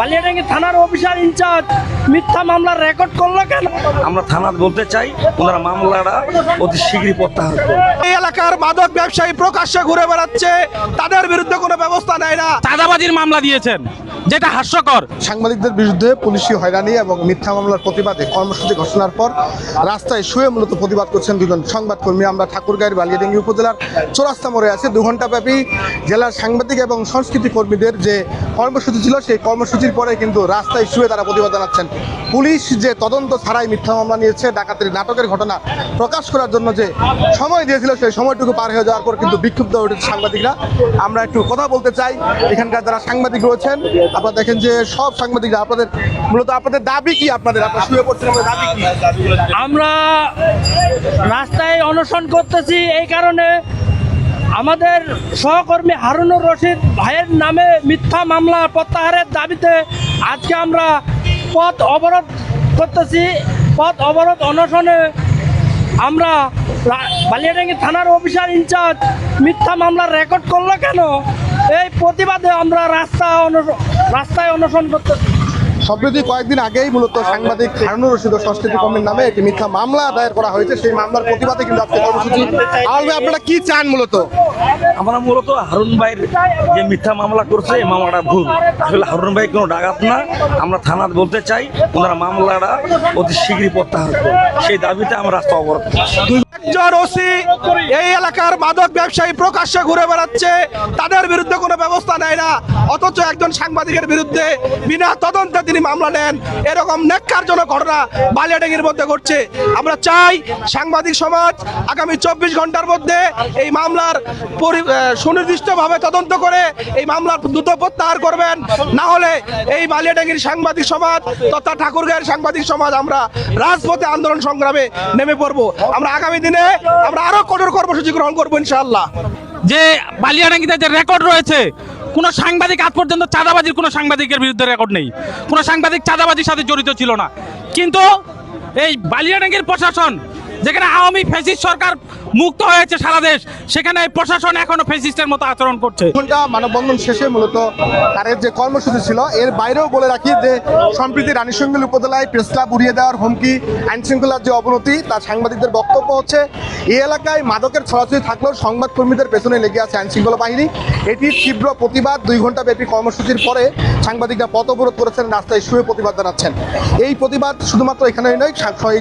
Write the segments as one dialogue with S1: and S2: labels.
S1: বালিয়াডাঙ্গি থানার officer in charge মিথ্যা মামলার রেকর্ড করল কেন?
S2: আমরা থানার বলতে চাই ওনারা মামলাটা অতি শীঘ্রই প্রত্যাহার
S3: এই এলাকার মাদক ব্যবসায়ী প্রকাশ্যে ঘুরে বেড়াচ্ছে তাদের বিরুদ্ধে কোনো ব্যবস্থা নেয় না।
S4: চাঁদাবাজির মামলা দিয়েছেন। যেটা হাস্যকর।
S5: সাংবাদিকদের বিরুদ্ধে পুলিশি হয়রানি এবং মিথ্যা মামলার প্রতিবাদে কর্মসূচি ঘোষণার পর রাস্তায় শুয়ে মূলত প্রতিবাদ করছেন দুজন সংবাদকর্মী। আমরা ঠাকুরগাঁয়ের বালিয়াডেঙ্গি উপজেলার চৌরাস্তা মোড়ে আছে। দু ঘন্টাব্যাপী জেলার সাংবাদিক এবং সংস্কৃতি কর্মীদের যে কর্মসূচি ছিল, সেই কর্মসূচির পরে কিন্তু রাস্তায় শুয়ে তারা প্রতিবাদ জানাচ্ছেন। পুলিশ যে তদন্ত ছাড়াই মিথ্যা মামলা নিয়েছে, ডাকাতের নাটকের ঘটনা প্রকাশ করার জন্য যে সময় দিয়েছিল, সেই সময়টুকু পার হয়ে যাওয়ার পর কিন্তু বিক্ষুব্ধ উঠেছে সাংবাদিকরা। আমরা একটু কথা বলতে চাই। এখানকার যারা সাংবাদিক রয়েছেন আপনারা দেখেন যে সব সাংবাদিকরা আপনাদের মূলত আপনাদের দাবি কি আপনাদের?
S1: আমরা রাস্তায় অনশন করতেছি, এই কারণে আমাদের সহকর্মী হারুনুর রশিদ ভাইয়ের নামে মিথ্যা মামলা প্রত্যাহারের দাবিতে আজকে আমরা পথ অবরোধ করতেছি। পথ অবরোধ অনশনে আমরা বালিয়াডাঙ্গি থানার অফিসার ইনচার্জ মিথ্যা মামলা রেকর্ড করল কেন? এই প্রতিবাদে আমরা রাস্তা রাস্তায় অনশন করতেছি।
S5: সম্প্রতি কয়েকদিন আগেই মূলত সাংবাদিক হারুনুর রশিদ সংস্কৃতি কর্মীর নামে একটি মিথ্যা মামলা দায়ের করা হয়েছে। সেই মামলার প্রতিবাদে কিন্তু আজকে কর্মসূচি। আপনারা কি চান মূলত?
S2: আমরা মূলত হারুন ভাইয়ের যে মিথ্যা মামলা করছে, এই মামলাটা ভুল। আসলে হারুন ভাই কোনো ডাকাত না। আমরা থানার বলতে চাই, ওনার মামলাটা অতি শীঘ্রই প্রত্যাহার করুন। সেই দাবিতে আমরা রাস্তা অবরোধ।
S3: একজন এই এলাকার মাদক ব্যবসায়ী প্রকাশ্যে ঘুরে বেড়াচ্ছে। তাদের বিরুদ্ধে কোনো ব্যবস্থা নেয় না। অথচ একজন সাংবাদিকের বিরুদ্ধে বিনা তদন্তে তিনি মামলা নেন। এরকম নেককারজনক ঘটনা বালিয়াডাঙ্গির মধ্যে ঘটছে। আমরা চাই সাংবাদিক সমাজ আগামী চব্বিশ ঘণ্টার মধ্যে এই মামলার পরি- সুনির্দিষ্টভাবে তদন্ত করে এই মামলার দ্রুত প্রত্যাহার করবেন। না হলে এই বালিয়াডাঙ্গির সাংবাদিক সমাজ তথা ঠাকুরগাঁয়ের সাংবাদিক সমাজ আমরা রাজপথে আন্দোলন সংগ্রামে নেমে পড়ব। আমরা আগামী দিনে আমরা আরও কঠোর কর্মসূচি গ্রহণ করব ইনশাআল্লাহ।
S4: যে বালিয়াডাঙ্গিতে যে রেকর্ড রয়েছে, কোনো সাংবাদিক আজ পর্যন্ত চাঁদাবাজির কোনো সাংবাদিকের বিরুদ্ধে রেকর্ড নেই। কোনো সাংবাদিক চাঁদাবাজির সাথে জড়িত ছিল না। কিন্তু এই বালিয়াডাঙ্গির প্রশাসন, যেখানে আওয়ামী ফেসিস সরকার মুক্ত হয়েছে সারা দেশ। সেখানে প্রশাসন এখনও ফেসিস্টের মতো আচরণ করছে।
S5: মানববন্ধন শেষে মূলত তাদের যে কর্মসূচি ছিল, এর বাইরেও বলে রাখি যে, সম্প্রীতি রানীশঙ্গল উপজেলায় প্রেস ক্লাব উড়িয়ে দেওয়ার হুমকি আইন শৃঙ্খলার যে অবনতি, তার সাংবাদিকদের বক্তব্য হচ্ছে, এই এলাকায় মাদকের ছড়াছড়ি থাকলেও সংবাদকর্মীদের পেছনে লেগে আছে আইন শৃঙ্খলা বাহিনী। এটির তীব্র প্রতিবাদ, দুই ঘণ্টা ব্যাপী কর্মসূচির পরে সাংবাদিকরা পথ অবরোধ করেছেন, রাস্তায় শুয়ে প্রতিবাদ জানাচ্ছেন। এই প্রতিবাদ শুধুমাত্র এখানেই নয়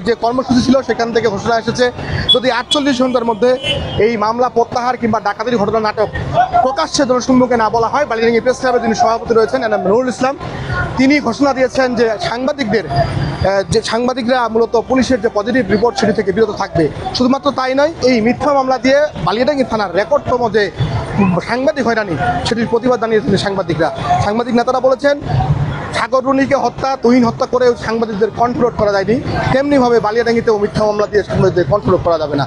S5: যে কর্মসূচি ছিল, সেখান থেকে ঘোষণা এসেছে, যদি আটচল্লিশ ঘণ্টার মধ্যে এই মামলা প্রত্যাহার কিংবা ডাকাতির ঘটনা নাটক প্রকাশ্যে জনসম্মুখে না বলা হয়। বালিরাঙ্গি প্রেস ক্লাবের যিনি সভাপতি রয়েছেন এনাম নুরুল ইসলাম, তিনি ঘোষণা দিয়েছেন যে সাংবাদিকদের যে সাংবাদিকরা মূলত পুলিশের যে পজিটিভ রিপোর্ট সেটি থেকে বিরত থাকবে। শুধুমাত্র তাই নয়, এই মিথ্যা মামলা দিয়ে বালিয়াডাঙ্গি থানার রেকর্ডতম যে সাংবাদিক হয়রানি, সেটির প্রতিবাদ জানিয়েছেন সাংবাদিকরা। সাংবাদিক নেতারা বলেছেন, সাগর রুনিকে হত্যা, তুহিন হত্যা করেও সাংবাদিকদের কন্ট্রোল করা যায়নি। তেমনিভাবে বালিয়াডাঙ্গিতেও মিথ্যা মামলা দিয়ে সাংবাদিকদের কন্ট্রোল করা যাবে না।